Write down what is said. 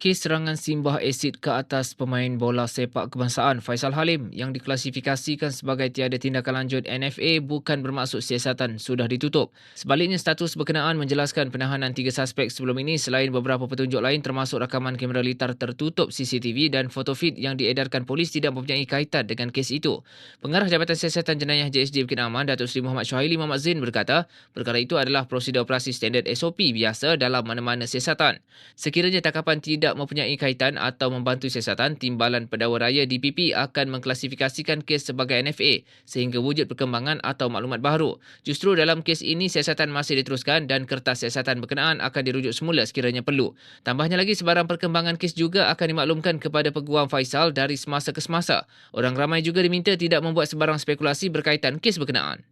Kes serangan simbah asid ke atas pemain bola sepak kebangsaan Faisal Halim yang diklasifikasikan sebagai tiada tindakan lanjut NFA bukan bermaksud siasatan sudah ditutup. Sebaliknya, status berkenaan menjelaskan penahanan tiga suspek sebelum ini selain beberapa petunjuk lain termasuk rakaman kamera litar tertutup CCTV dan foto feed yang diedarkan polis tidak mempunyai kaitan dengan kes itu. Pengarah Jabatan Siasatan Jenayah JSJ Bukit Aman, Datuk Seri Muhammad Syuhaili Muhammad Zain berkata, perkara itu adalah prosedur operasi standard SOP biasa dalam mana-mana siasatan. Sekiranya tangkapan tidak tidak mempunyai kaitan atau membantu siasatan, Timbalan Pendakwa Raya DPP akan mengklasifikasikan kes sebagai NFA sehingga wujud perkembangan atau maklumat baru. Justru dalam kes ini, siasatan masih diteruskan dan kertas siasatan berkenaan akan dirujuk semula sekiranya perlu. Tambahnya lagi, sebarang perkembangan kes juga akan dimaklumkan kepada Peguam Faisal dari semasa ke semasa. Orang ramai juga diminta tidak membuat sebarang spekulasi berkaitan kes berkenaan.